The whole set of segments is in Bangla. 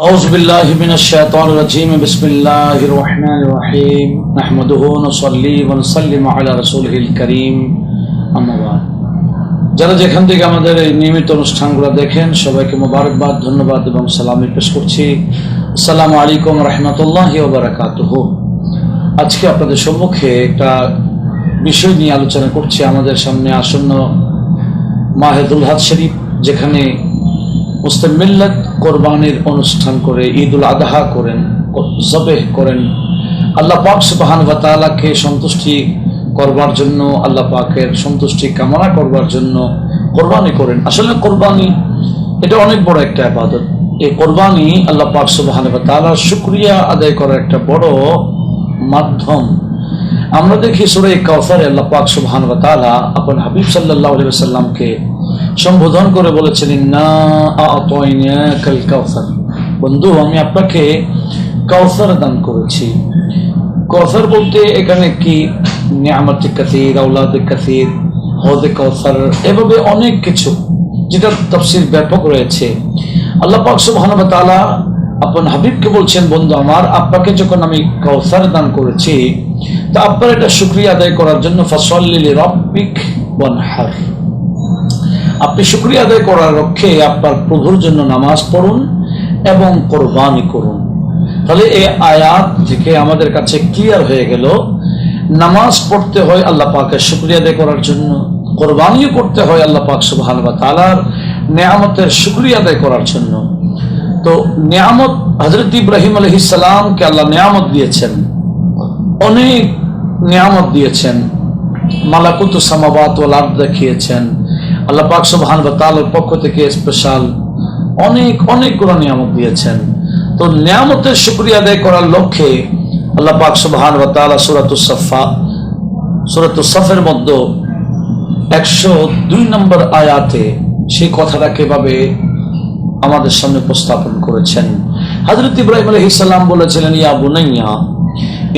أعوذ بالله من الشيطان الرجيم بسم الله الرحمن الرحيم نحمده ونصلي ونسلم على رسوله الكريم أما بعد যারা যেখান থেকে আমাদের এই নিয়মিত অনুষ্ঠানগুলো দেখেন সবাইকে মোবারকবাদ ধন্যবাদ এবং সালামি পেশ করছি আসসালামু আলাইকুম রহমতুল্লাহ বারাকাতুহ আজকে আপনাদের সম্মুখে একটা বিষয় নিয়ে আলোচনা করছি আমাদের সামনে আসন্ন মাহেদুল হাদ শরীফ যেখানে মুসলিম মিল্লাত কোরবানির অনুষ্ঠান করে ঈদ উল আদহা করেন জবেহ করেন। আল্লাহ পাক সুবাহান তাআলাকে সন্তুষ্টি করবার জন্য, আল্লাহ পাকের সন্তুষ্টি কামনা করবার জন্য কোরবানি করেন। আসলে কোরবানি, এটা অনেক বড় একটা আবাদত। এই কোরবানি আল্লাহ পাক সুবাহান তাআলার শুক্রিয়া আদায় করার একটা বড় মাধ্যম। আমরা দেখি সুরে কাউসারে আল্লাহ পাক সুবহান তাআলা, আপন হাবিব সাল্লাল্লাহু আলাইহি ওয়াসাল্লামকে সম্বোধন করে কাউসার। বন্ধু, আমি আপনাকে কাউসার দান করেছি। কাউসার বলতে এখানে কি? নিয়ামত কাসির আওলাদ কাসির, হদে কাউসার, এভাবে অনেক কিছু যেটা তফসির ব্যাপক রয়েছে। আল্লাহ পাক সুবহানাহু ওয়া আপন হাবিবকে বলছেন, বন্ধু আমার, আপনাকে যখন আমি কাউসার দান করেছি, তা আপনার এটা শুক্রিয়া আদায় করার জন্য ফসল্লিল রব্বিক বনহার আপনি শুক্রিয়া আদায় করার লক্ষ্যে আপনার প্রভুর জন্য নামাজ পড়ুন এবং কোরবানি করুন। তাহলে এই আয়াত থেকে আমাদের কাছে ক্লিয়ার হয়ে গেল, নামাজ পড়তে হয় আল্লাহ পাকের শুক্রিয়া আদায় করার জন্য, কোরবানিও করতে হয় আল্লাহ পাক সুবহান বা তালার নেয়ামতের শুক্রিয়া আদায় করার জন্য। তো নিয়ামত হজরত ইব্রাহিম আলহিসামকে আল্লাহ নিয়ামত দিয়েছেন, অনেক নিয়ামত দিয়েছেন, মালাকুত সামাবাত ওয়াল আরদ দেখিয়েছেন আল্লাহ পাক সুবহান ওয়া তাআলার পক্ষ থেকে স্পেশাল অনেক, অনেকগুলো নিয়ামত দিয়েছেন। তো নিয়ামতের শুকরিয়া আদায় করার লক্ষ্যে আল্লাহ পাক সুবহান ওয়া তাআলা সূরাতুস সাফা সূরাতুস সাফের মধ্যে একশো দুই নম্বর আয়াতে সেই কথাটা কীভাবে আমাদের সামনে উপস্থাপন করেছেন। হজরত ইব্রাহিম আলহ ইসাল্লাম বলেছিলেন, ইয়া বুনাইয়া,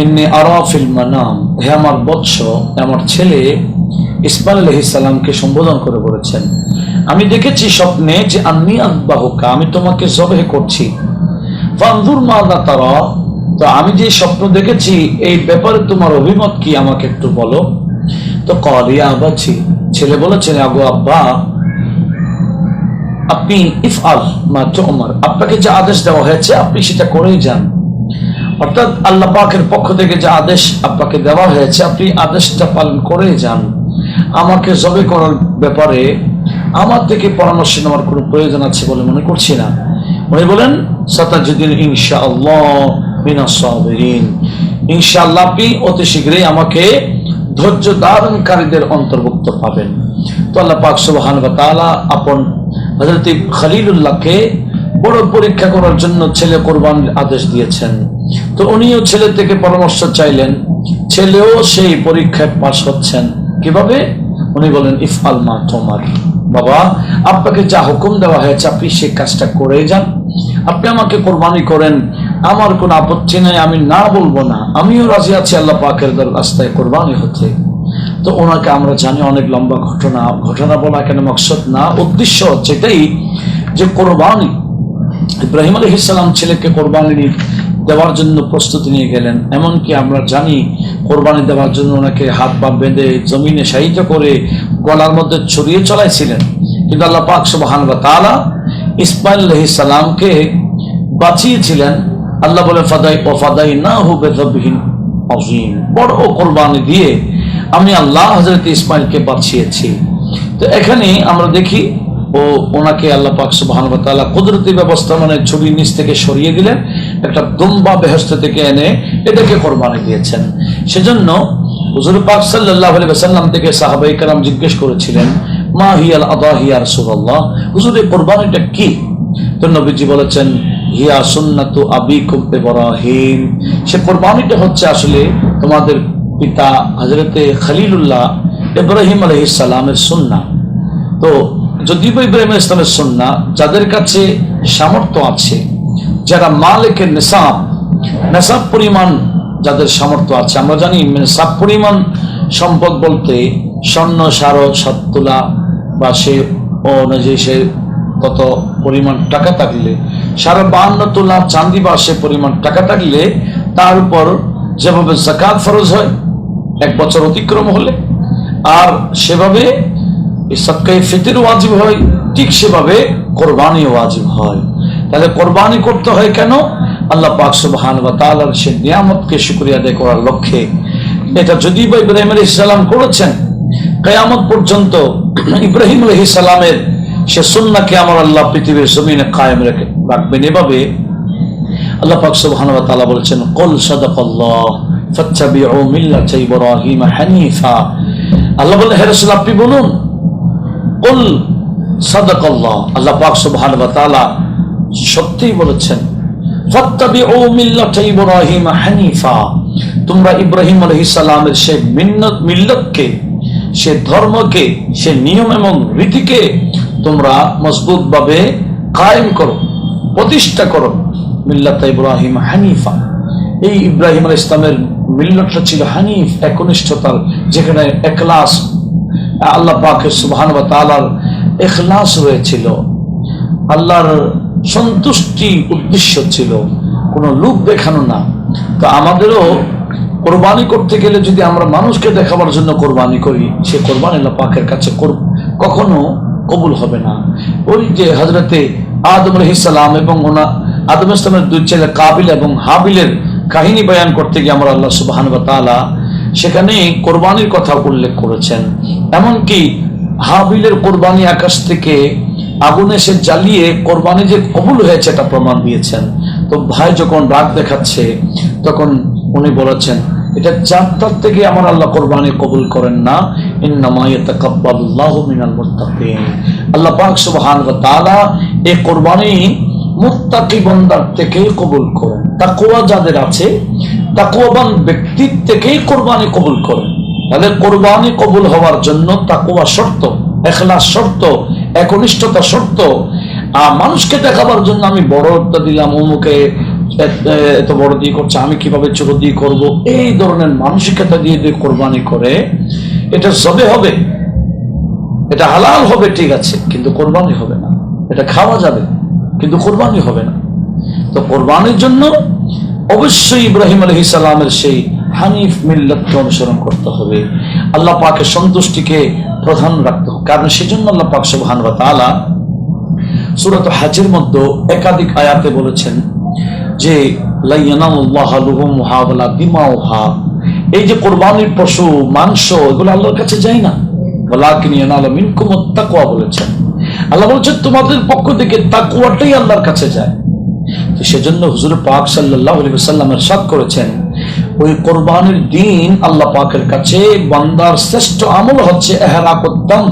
ইন্নি আরাফিল মানাম, হে আমার বৎস আমার ছেলে ইসমাইল আলহ ইসাল্লামকে সম্বোধন করে বলেছেন, আমি দেখেছি স্বপ্নে যে আমি আকবাহুকা আমি তোমাকে জবে করছি। ফান্দুর মাদা তারা, তো আমি যে স্বপ্ন দেখেছি, এই ব্যাপারে তোমার অভিমত কি আমাকে একটু বলো? তো কলিয়া আবাছি ছেলে বলেছেন, আগো আব্বা, আপনি ইফ আল মা তোমার আপনাকে যে আদেশ দেওয়া হয়েছে, আপনি সেটা করেই যান। অর্থাৎ আল্লাহ পাকের পক্ষ থেকে যে আদেশ আপনাকে দেওয়া হয়েছে, আপনি আদেশটা পালন করেই যান। আমাকে জবে করার ব্যাপারে আমার থেকে পরামর্শ নেওয়ার কোনো প্রয়োজন আছে বলে মনে করছি না। উনি বলেন সতাজুদ্দিন ইনশা আল্লাহ ইনশাআল্লাহ আপনি অতি শীঘ্রই আমাকে ধৈর্য ধারণকারীদের অন্তর্ভুক্ত পাবেন। তো আল্লাহ পাক সুবহান ওয়া তাআলা আপন হযরত খলিলুল্লাহকে বড় পরীক্ষা করার জন্য ছেলে কোরবান আদেশ দিয়েছেন। তো উনিও ছেলে থেকে পরামর্শ চাইলেন, ছেলেও সেই পরীক্ষায় পাশ হচ্ছেন। কীভাবে? উনি বলেন, ইফআল মা তোমার। বাবা, আপনাকে যা হুকুম দেওয়া হয়েছে, আপনি সেই কাজটা করে যান। আপনি আমাকে কোরবানি করেন। আমার কোনো আপত্তি নেই, আমি না বলব না। আমিও রাজি আছি, আল্লাহ পাকের রাস্তায় কোরবানি হতে। তো ওনাকে আমরা জানি অনেক লম্বা ঘটনা। ঘটনা বলা কেন মকসদ না? উদ্দেশ্য হচ্ছে এটাই যে কোরবানি। ইব্রাহিম আলহ ইসলাম ছেলেকে কোরবানি দেওয়ার জন্য প্রস্তুতি নিয়ে গেলেন। এমনকি আমরা জানি, কোরবানি দেওয়ার জন্য ওনাকে হাত পা বেঁধে জমিনে সাহিত্য করে গলার মধ্যে ছড়িয়ে চলাইছিলেন কিন্তু আল্লাহ পাক সুবাহান বা তালা ইসমাইল আলহ ইসলামকে বাঁচিয়েছিলেন। আল্লাহ বলে ফাদাই ও ফাদাই না হুবে ধবিহীন অজিম বড় কোরবানি দিয়ে আমি আল্লাহ হজরত ইসমাইলকে বাঁচিয়েছি। তো এখানে আমরা দেখি, ও ওনাকে আল্লাহ পাক সুবহান ওয়া তাআলা কুদরতি ব্যবস্থা মানে ছবির নিচ থেকে সরিয়ে দিলেন। একটা দুম্বা বেহস্ত থেকে এনে এটাকে কোরবানি দিয়েছেন। সেজন্য হুজুর পাক সাল্লাহ আলী সাল্লাম থেকে সাহাবাই কালাম জিজ্ঞেস করেছিলেন, মা হিয়াল আদা হিয়া রসুল্লাহ হুজুর, এই কোরবানিটা কি? তো নবীজি বলেছেন, হিয়া সুন্নাতু আবি কুব্বে বরাহিম সে কোরবানিটা হচ্ছে আসলে তোমাদের পিতা হজরতে খালিলুল্লাহ ইব্রাহিম আলহিসালামের সুন্না তো যদিও ইব্রাহিম ইসলামের সুন্না যাদের কাছে সামর্থ্য আছে যারা মালিকের নেশাব নেশাব পরিমাণ যাদের সামর্থ্য আছে, আমরা জানি নেশাব পরিমাণ সম্পদ বলতে স্বর্ণ, সার সত্তুলা বা সে অনুযায়ী সে কত পরিমাণ টাকা থাকলে সাড়ে বাহান্ন তোলা চান্দি বা সে পরিমাণ টাকা থাকলে, তার উপর যেভাবে জাকাত ফরজ হয়, এক বছর অতিক্রম হলে, আর সেভাবে এই সৎকাই ফিতির ওয়াজিব হয়, ঠিক সেভাবে কোরবানি ওয়াজিব হয়। তাহলে কোরবানি করতে হয় কেন? আল্লাহ পাক সুবহান বা তাআলার সে নিয়ামতকে শুকরিয়া আদায় করার লক্ষ্যে। এটা যদি বা ইব্রাহিম আলাইহিস সালাম করেছেন, কিয়ামত পর্যন্ত ইব্রাহিম আলাইহিস সালামের সে সুন্নাহকে আমার আল্লাহ পৃথিবীর জমিনে কায়েম রেখে রাখবেন এভাবে। আল্লাহ পাক সুবহান ওয়া তাআলা বলেছেন, কুল সাদাকাল্লাহ ফাত্তাবিউ মিল্লাতা ইব্রাহিম হানিফা। আল্লাহ বলেন, হে রাসূল, আপনি বলুন, কুল সাদাকাল্লাহ। আল্লাহ পাক সুবহানাহু ওয়া তাআলা সত্যিই বলেছেন হানিফা। তোমরা ইব্রাহিম আলাইহিস সালামের সেই মিন্নত, মিল্লতকে, সে ধর্মকে, সে নিয়ম এবং রীতিকে তোমরা মজবুত ভাবে কায়েম করো, প্রতিষ্ঠা করো মিল্লাত ইব্রাহিম হানিফা। এই ইব্রাহিম আল ইসলামের মিল্লতটা ছিল হানিফ, একনিষ্ঠতার, যেখানে একলাস আল্লাহ পাকের সুবহান বা এখলাস রয়েছিল। আল্লাহর সন্তুষ্টি উদ্দেশ্য ছিল। কোনো লোক দেখানো না। তো আমাদেরও কোরবানি করতে গেলে যদি আমরা মানুষকে দেখাবার জন্য কোরবানি করি, সে কোরবানি পাকের কাছে কখনো কবুল হবে না। ওই যে হজরতে আদম রহিসাল্লাম এবং ওনা আদম ইসলামের দুই ছেলে কাবিল এবং হাবিলের কাহিনী বয়ান করতে গিয়ে আমরা আল্লাহ সুবাহান তাআলা সেখানে কোরবানির কথা উল্লেখ করেছেন। এমনকি হাবিলের কোরবানি আকাশ থেকে আগুন এসে জ্বালিয়ে কোরবানি যে কবুল হয়েছে এটা প্রমাণ দিয়েছেন। তো ভাই যখন রাগ দেখাচ্ছে, তখন উনি বলেছেন, এটা চারটার থেকে আমার আল্লাহ কোরবানি কবুল করেন না। কোরবানি থেকেই কবুল করেন। যাদের আছে থেকেই কোরবানি কবুল করেন। কোরবানি কবুল হওয়ার জন্য তাকুয়া শর্ত, এখলাস শর্ত একনিষ্ঠতা আর মানুষকে দেখাবার জন্য আমি বড় একটা দিলাম, অমুকে এত- বড় দিয়ে করছে, আমি কীভাবে ছোট দিয়ে করব? এই ধরনের মানসিকতা দিয়ে দিয়ে কোরবানি করে, এটা সবে হবে। এটা হালাল হবে, ঠিক আছে, কিন্তু কোরবানি হবে না। এটা খাওয়া যাবে, কিন্তু কোরবানি হবে না। তো কোরবানির জন্য অবশ্যই ইব্রাহিম আলহ সালামের সেই হানিফ মিল্লতকে অনুসরণ করতে হবে। আল্লাহ পাকে সন্তুষ্টিকে প্রধান রাখতে কারণ সেজন্য আল্লাহ পাক সুবহান ওয়া তাআলা সূরাত হাজের মধ্যে একাধিক আয়াতে বলেছেন যে লা ইয়ানালুল্লাহু লুহুমুহা ওয়ালা দিমাউহা। এই যে কোরবানির পশু, মাংস, এগুলো আল্লাহর কাছে যায় না। ওয়ালাকিন ইয়ানালু মিনকুম তাকওয়া বলেছেন। আল্লাহ বলছেন, তোমাদের পক্ষ থেকে তাকওয়াটাই আল্লাহর কাছে যায়। তো সেজন্য হুজুর পাক সাল্লাল্লাহু আলাইহি ওয়াসাল্লাম ইরশাদ করেছেন, ওই কোরবানির দিন আল্লাহ পাকের কাছে বান্দার শ্রেষ্ঠ আমল হচ্ছে এহরাকুদ্দাম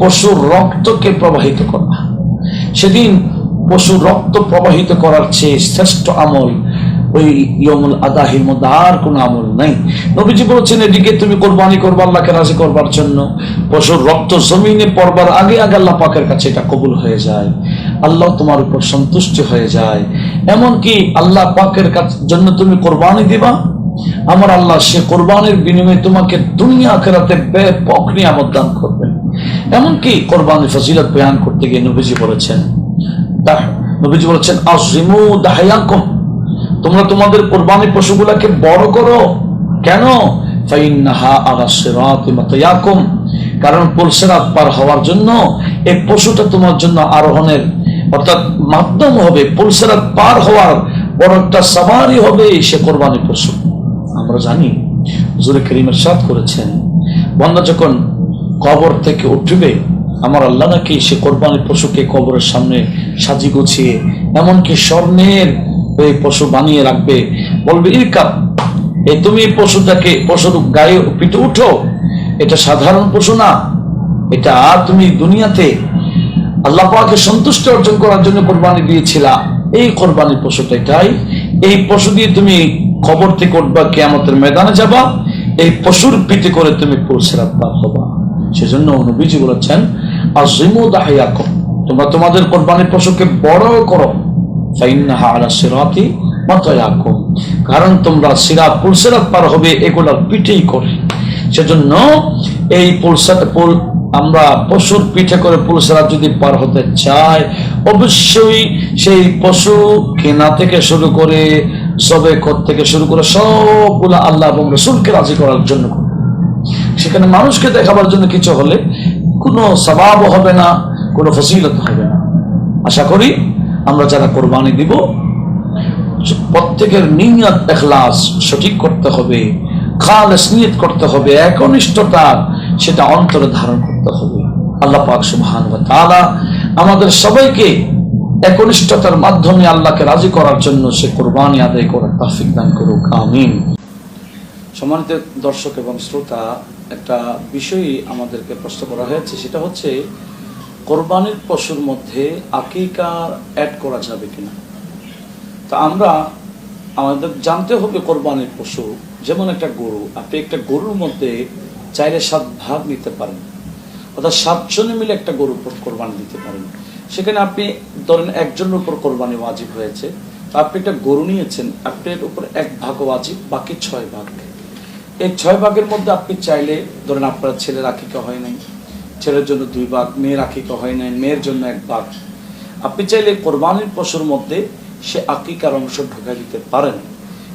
পশুর রক্তকে প্রবাহিত করা। সেদিন পশুর রক্ত প্রবাহিত করার চেয়ে শ্রেষ্ঠ আমল ওই ইয়মুল আদাহির মধ্যে আর কোনো আমল নাই। নবীজি বলেছেন, এদিকে তুমি কোরবানি করব, আল্লাহকে রাজি করবার জন্য। পশুর রক্ত জমিনে পড়বার আগে আগে আল্লাহ পাকের কাছে এটা কবুল হয়ে যায়। আল্লাহ তোমার উপর সন্তুষ্ট হয়ে যায়। এমনকি আল্লাহ পাকের জন্য তুমি কোরবানি দিবা। আমার আল্লাহ সে কোরবানির বিনিময়ে তোমাকে দুনিয়া আখেরাতে ব্যাপক নিয়ামত দান করবেন এমনকি কোরবানি ফজিলত বয়ান করতে গিয়ে নবীজি বলেছেন নবীজি বলেছেন আজিমু দাহায়াকুম, তোমরা তোমাদের কোরবানি পশুগুলাকে বড় করো। কেন? কারণ পুলসেরাত পার হওয়ার জন্য এই পশুটা তোমার জন্য আরোহণের, অর্থাৎ মাধ্যম হবে পুলসেরাত পার হওয়ার বড় একটা সাবারি হবে সে কোরবানি পশু। আমরা জানি হুজুরে করিমের সাথ করেছেন বন্ধা যখন কবর থেকে উঠবে। আমার আল্লাহ নাকি সে কোরবানি পশুকে কবরের সামনে সাজি গুছিয়ে, এমনকি স্বর্ণের ওই পশু বানিয়ে রাখবে। বলবে ইরকাব এই তুমি পশুটাকে, পশুর গায়ে পিঠে উঠো। এটা সাধারণ পশু না। এটা তুমি দুনিয়াতে আল্লাহ পাকে সন্তুষ্ট অর্জন করার জন্য কোরবানি দিয়েছিলা। এই কোরবানির পশুটা এটাই। এই পশু দিয়ে তুমি খবর থেকে উঠবা, কেয়ামতের ময়দানে যাবা। এই পশুর পিঠে করে তুমি পুলসেরাত পার হবা। সেজন্য নবীজি বলেছেন তোমরা তোমাদের কোরবানির পশুকে বড় করো কারণ তোমরা সিরাত পুলসেরাত পার হবে এগুলোর পিঠেই করে সেজন্য এই পুলসাত পুল আমরা পশুর পিঠে করে পুলিশেরা যদি পার হতে চায় অবশ্যই সেই পশু কেনা থেকে শুরু করে, সবে কর থেকে শুরু করে সবগুলো আল্লাহ এবং রসুলকে রাজি করার জন্য করবে। সেখানে মানুষকে দেখাবার জন্য কিছু হলে কোনো স্বভাব হবে না, কোনো ফসিলত হবে না। আশা করি আমরা যারা কোরবানি দিব, প্রত্যেকের নিয়ত, এখলাস সঠিক করতে হবে, খালেস নিয়ত করতে হবে, একনিষ্ঠতা সেটা অন্তরে ধারণ করতে হবে। আল্লাহ পাক সুবহান ওয়া তাআলা আমাদের সবাইকে একনিষ্ঠতার মাধ্যমে আল্লাহকে রাজি করার জন্য সে কোরবানি আদায় করার তৌফিক দান করুক, আমিন। সম্মানিত দর্শক এবং শ্রোতা, একটা বিষয় আমাদেরকে প্রশ্ন করা হয়েছে, সেটা হচ্ছে, কোরবানির পশুর মধ্যে আকিকার অ্যাড করা যাবে কিনা? তা আমরা, আমাদের জানতে হবে কোরবানির পশু, যেমন একটা গরু, আপনি একটা গরুর মধ্যে চাইলে সাত ভাগ নিতে পারেন। অর্থাৎ সাতজনে মিলে একটা গরুর উপর কোরবানি দিতে পারেন। সেখানে আপনি ধরেন একজনের উপর কোরবানি ওয়াজিব হয়েছে আপনি একটা গরু নিয়েছেন, আপনার উপর এক ভাগ ওয়াজিব, বাকি ছয় ভাগ। এই ছয় ভাগের মধ্যে আপনি চাইলে, ধরেন আপনার ছেলের আকিকা হয় নাই, ছেলের জন্য দুই ভাগ, মেয়ের আকিকা হয় নাই, মেয়ের জন্য এক ভাগ। আপনি চাইলে কোরবানির পশুর মধ্যে সে আকিকার অংশ ঢোকা দিতে পারেন।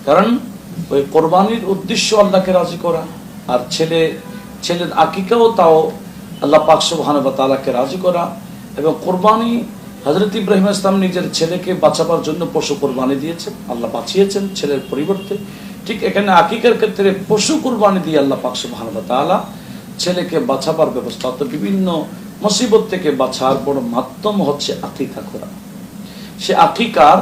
কারণ ওই কোরবানির উদ্দেশ্য আল্লাহকে রাজি করা, আর ছেলে, ছেলের আকিকাও তাও আল্লাহ পাক সুবহানাহু ওয়া তাআলাকে রাজি করা। এবং কোরবানি হযরত ইব্রাহিম ইসলাম নিজের ছেলেকে বাঁচাবার জন্য পশু কোরবানি দিয়েছেন, আল্লাহ বাঁচিয়েছেন ছেলের পরিবর্তে। ঠিক এখানে আকিকার ক্ষেত্রে পশু কোরবানি দিয়ে আল্লাহ পাক সুবহানাহু ওয়া তাআলা ছেলেকে বাঁচাবার ব্যবস্থা, অর্থাৎ বিভিন্ন মুসিবত থেকে বাঁচার বড় মাধ্যম হচ্ছে আকিকা করা। সে আকিকার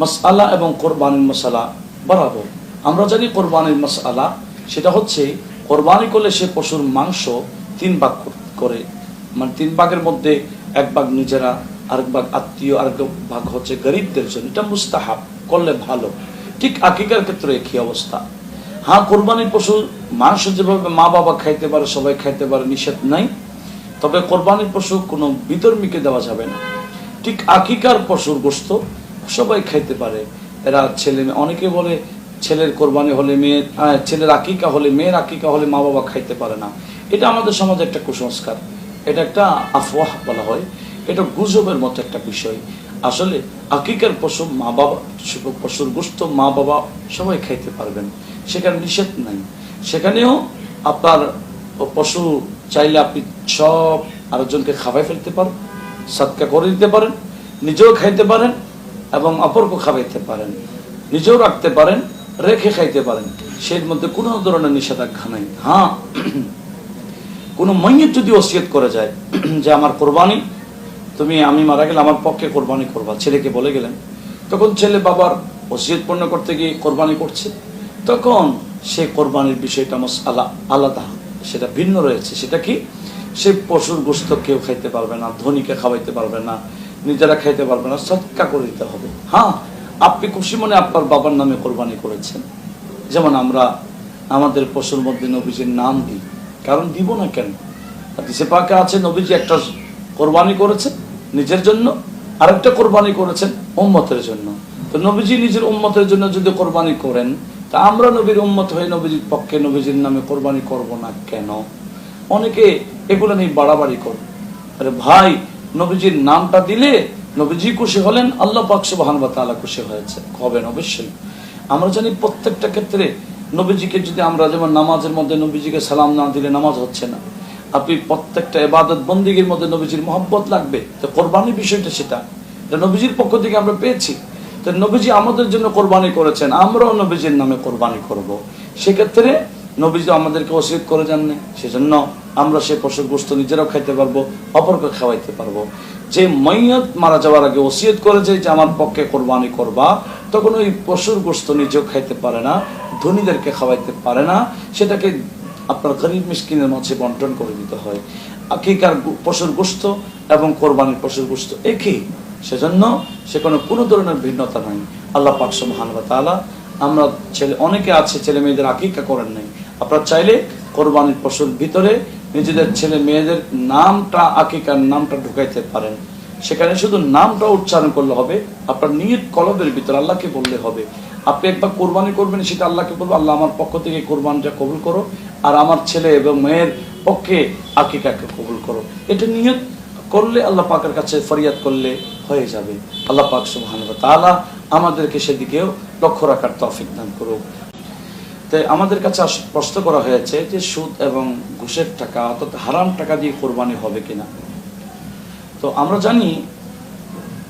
মশালা এবং কোরবানির মশালা বরাবর। আমরা জানি কোরবানির মশালা সেটা হচ্ছে কোরবানি করলে সে পশুর মাংস তিন ভাগ করে মানে তিন ভাগের মধ্যে এক ভাগ নিজেরা, আরেক ভাগ আত্মীয়, আরেক ভাগ হচ্ছে গরিবদের জন্য। এটা মুস্তাহাব, করলে ভালো। ঠিক আকিকার ক্ষেত্রে একই অবস্থা। হ্যাঁ কোরবানির পশুর মাংস যেভাবে মা বাবা খাইতে পারে, সবাই খাইতে পারে, নিষেধ নাই। তবে কোরবানির পশু কোনো বিতর্মীকে দেওয়া যাবে না। ঠিক আকিকার পশুর গোস্ত সবাই খাইতে পারে। এরা ছেলে অনেকে বলে ছেলের কোরবানি হলে মেয়ে ছেলের আকিকা হলে মেয়ের আকিকা হলে মা বাবা খাইতে পারে না। এটা আমাদের সমাজে একটা কুসংস্কার। এটা একটা আফওয়াহ বলা হয়। এটা গুজবের মতো একটা বিষয়। আসলে আকিকার পশু মা বাবা, পশুর গোস্ত মা বাবা সবাই খাইতে পারবেন। সেখানে নিষেধ নাই। সেখানেও আপনার পশু চাইলে আপনি সব আরেকজনকে খাওয়াই ফেলতে পারেন সৎকা করে দিতে পারেন, নিজেও খাইতে পারেন এবং অপরকে খাওয়াইতে পারেন। নিজেও রাখতে পারেন, রেখে খাইতে পারেন। সেই মধ্যে কোনো ধরনের নিষেধাজ্ঞা নাই। হ্যাঁ কোনো মৈয়ত যদি ওসিয়ত করে যায় যে আমার কোরবানি তুমি আমি মারা গেলে আমার পক্ষে কোরবানি করবা। ছেলেকে বলে গেলেন। তখন ছেলে বাবার ওসিয়ত পূর্ণ করতে গিয়ে কোরবানি করছে। তখন সে কোরবানির বিষয়টা আলা আলাদা, সেটা ভিন্ন রয়েছে। সেটা কি? সে পশুর গোস্ত কেউ খাইতে পারবে না, ধনীকে খাওয়াইতে পারবে না, নিজেরা খাইতে পারবে না, সৎকা করে দিতে হবে। হ্যাঁ আপনি খুশি মনে আপনার বাবার নামে কোরবানি করেছেন। যেমন আমরা আমাদের পশুর মধ্যে নবীজির নাম দিই। কারণ দিব না কেন? হাদিসে পাকে আছে, নবীজি একটা কোরবানি করেছেন নিজের জন্য, আরেকটা কোরবানি করেছেন উম্মতের জন্য। তো নবীজি নিজের উম্মতের জন্য যদি কোরবানি করেন, তা আমরা নবীর উম্মত হয়ে নবীজির পক্ষে নবীজির নামে কোরবানি করব না কেন? অনেকে এগুলো নিয়ে বাড়াবাড়ি করে। আরে ভাই, নবীজির নামটা দিলে নবীজি খুশি হলেন, আল্লাহ পাক সুবহান ওয়া তাআলা খুশি হয়েছে, হবেন অবশ্যই। আমরা জানি প্রত্যেকটা ক্ষেত্রে নবীজিকে যদি আমরা, যেমন নামাজের মধ্যে নবীজিকে সালাম না দিলে নামাজ হচ্ছে না। আপনি প্রত্যেকটা এবাদত বন্দীগীর মধ্যে নবীজির মহব্বত লাগবে। তো কোরবানির বিষয়টা সেটা। নবীজির পক্ষ থেকে আমরা পেয়েছি। তো নবীজি আমাদের জন্য কোরবানি করেছেন। আমরাও নবীজির নামে কোরবানি করব। সেক্ষেত্রে নবীজি আমাদেরকে ওসিয়ত করে যাননি সেজন্য আমরা সে পশুর গোস্ত নিজেরাও খাইতে পারব, অপরকে খাওয়াইতে পারব। যে মৈয়ত মারা যাওয়ার আগে ওসিয়ত করেছে যে, আমার পক্ষে কোরবানি করবা। তখন ওই পশুর গোস্ত নিজেও খাইতে পারে না, ধনীদেরকে খাওয়াইতে পারে না। সেটাকে আপনার গরিব মিসকিনের মাঝে বন্টন করে দিতে হয়। আকিকার পশুর গোস্ত এবং কোরবানির পশুর গোস্ত একই। সেজন্য সেখানে কোনো ধরনের ভিন্নতা নাই। আল্লাহ পাক ওয়া তাআলা আমরা ছেলে অনেকে আছে ছেলে মেয়েদের আকিকা করেন নাই। আপনারা চাইলে কোরবানির পশুর ভিতরে নিজেদের ছেলে মেয়েদের নামটা, আকিকার নামটা ঢুকাইতে পারেন। সেখানে শুধু নামটা উচ্চারণ করলে হবে। আপনার নিয়ত কলবের ভিতরে আল্লাহকে বললে হবে। আপনি একবার কোরবানি করবেন, সেটা আল্লাহকে বলব, আল্লাহ আমার পক্ষ থেকে কোরবানটা কবুল করো। আর আমার ছেলে এবং মেয়ের পক্ষে আকিকাকে কবুল করো। এটা নিয়ত করলে আল্লাহ পাকের কাছে ফরিয়াদ করলে হয়ে যাবে। আল্লাহ পাক সুবহানাহু ওয়া তাআলা আমাদেরকে সেদিকেও লক্ষ্য রাখার তৌফিক দান করুক। তাই আমাদের কাছে প্রশ্ন করা হয়েছে যে সুদ এবং ঘুষের টাকা, অর্থাৎ হারাম টাকা দিয়ে কোরবানি হবে কিনা? তো আমরা জানি,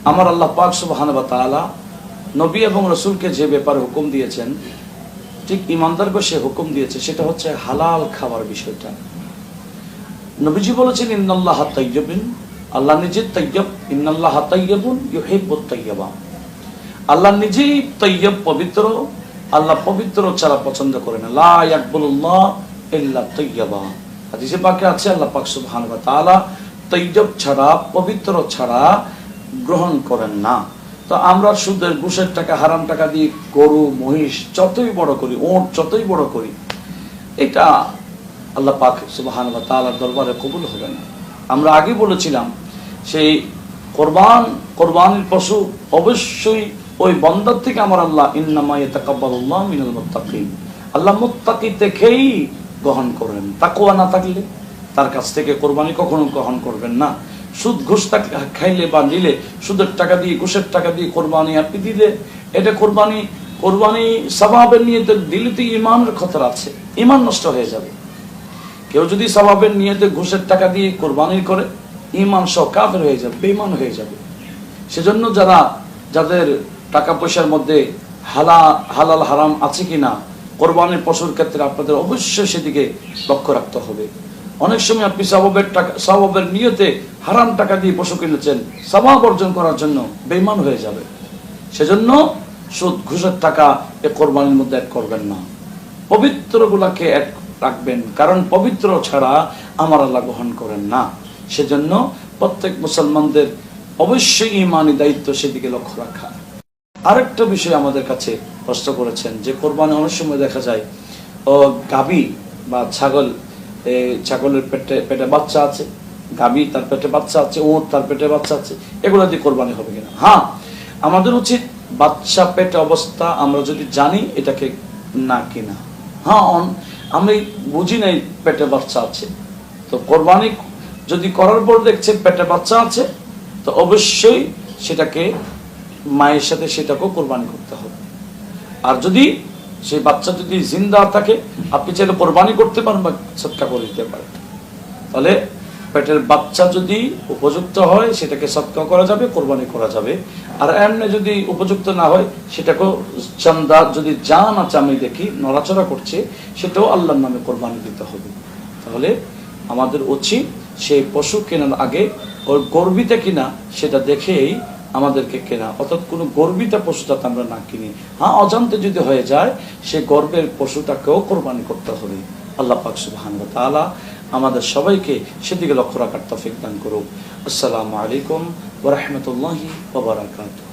আমার আল্লাহ পাক সুবহানাহু ওয়া তাআলা নবী এবং রসুলকে যে ব্যাপারে হুকুম দিয়েছেন, ঠিক ইমানদারকে সে হুকুম দিয়েছে, সেটা হচ্ছে হালাল খাবার বিষয়টা। নবীজি বলেছেন, ইন্নাল্লাহ তাইয়্যিবিন আল্লাহ নিজে তাইয়্যব, ইন্নাল্লাহ তাইয়্যিবা আল্লাহ নিজেই তৈয়ব পবিত্র, আল্লাহ পবিত্র ছাড়া পছন্দ করে লা পবিত্র ছাড়া গ্রহণ করেন না। তো আমরা সুদের ঘুষের টাকা, হারাম টাকা দিয়ে গরু, মহিষ যতই বড় করি, ওট যতই বড় করি, এটা আল্লাহ পাক সুবাহান বা তালার দরবারে কবুল হবে না। আমরা আগে বলেছিলাম, সেই কোরবান, কোরবানির পশু অবশ্যই ওই বন্দার থেকে আমার আল্লাহ ইন্নামা ইয়াতাকাব্বালুল্লাহ মিনাল মুত্তাকিন। আল্লাহ মুত্তাকি দেখেই গ্রহণ করেন তাকওয়া না থাকলে তার কাছ থেকে কোরবানি কখনো গ্রহণ করবেন না। সুদ ঘুষ খাইলে বা নিলে, সুদের টাকা দিয়ে, ঘুষের টাকা দিয়ে কোরবানি আপনি দিলে? এটা কোরবানি কোরবানি স্বভাবের নিয়ে দিলে তো ইমানের খতরা আছে। ইমান নষ্ট হয়ে যাবে। কেউ যদি স্বভাবের নিয়েতে ঘুষের টাকা দিয়ে কোরবানি করে ইমান সহ কাফের হয়ে যাবে বেমান হয়ে যাবে। সেজন্য যারা, যাদের টাকা পয়সার মধ্যে হালা, হালাল হারাম আছে কিনা, কোরবানির পশুর ক্ষেত্রে আপনাদের অবশ্যই সেদিকে লক্ষ্য রাখতে হবে। অনেক সময় আপনি স্বভাবের টাকা স্বভাবের নিয়তে হারাম টাকা দিয়ে পশু কিনেছেন স্বভাব অর্জন করার জন্য বেইমান হয়ে যাবে। সেজন্য সুদ, ঘুষের টাকা এ কোরবানির মধ্যে এক করবেন না। পবিত্র গুলাকে এক রাখবেন, কারণ পবিত্র ছাড়া আমার আল্লাহ গ্রহণ করেন না। সেজন্য প্রত্যেক মুসলমানদের অবশ্যই ইমানি দায়িত্ব সেদিকে লক্ষ্য রাখা। আরেকটা বিষয় আমাদের কাছে প্রশ্ন করেছেন, যে কোরবানি অনেক সময় দেখা যায় গাবি বা ছাগল ছাগলের পেটে পেটে বাচ্চা আছে গাবি তার পেটে বাচ্চা আছে ওঁট তার পেটে বাচ্চা আছে, এগুলো দিয়ে কোরবানি হবে কিনা? হ্যাঁ আমাদের উচিত বাচ্চা পেটে অবস্থা আমরা যদি জানি এটাকে না কিনা। হ্যাঁ আমি বুঝি নাই পেটে বাচ্চা আছে। তো কোরবানি যদি করার পর দেখছে পেটে বাচ্চা আছে, তো অবশ্যই সেটাকে মায়ের সাথে সেটাকেও কোরবানি করতে হবে। আর যদি সেই বাচ্চা যদি জিন্দা থাকে, আপনি চাইলে কোরবানি করতে পারেন বা সৎকা করে দিতে পারেন। তাহলে পেটের বাচ্চা যদি উপযুক্ত হয়, সেটাকে সৎকা করা যাবে, কোরবানি করা যাবে। আর এমনি যদি উপযুক্ত না হয়, সেটাকেও চান্দা যদি জান আছে, আমি দেখি, নড়াচড়া করছে, সেটাও আল্লাহর নামে কোরবানি দিতে হবে। তাহলে আমাদের উচিত সেই পশু কেনার আগে ওর গর্বিতা কিনা, সেটা দেখেই আমাদেরকে কেনা। অর্থাৎ কোনো গর্বিত পশুটা আমরা না কিনি। হ্যাঁ অজান্তে যদি হয়ে যায়, সে গর্বের পশুটাকেও কোরবানি করতে হবে। আল্লাহ পাক সুবহান তালা আমাদের সবাইকে সেদিকে লক্ষ্য রাখার তফিক দান করুক। আসসালামু আলাইকুম ওরহমতুল্লাহি ববরাকাতু